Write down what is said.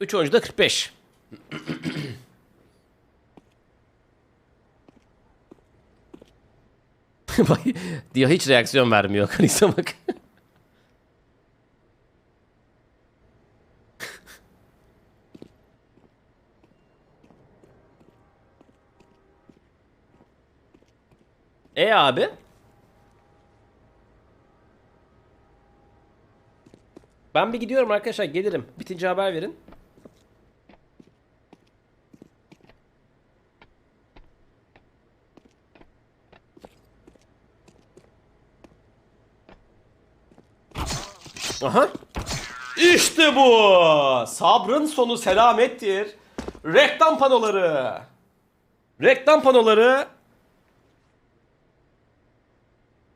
3 oyuncu da 45. Bak, diyor hiç reaksiyon vermiyor. Kalix'e bak. E abi? Ben bir gidiyorum arkadaşlar gelirim. Bitince haber verin. Aha. İşte bu. Sabrın sonu selamettir. Reklam panoları. Reklam panoları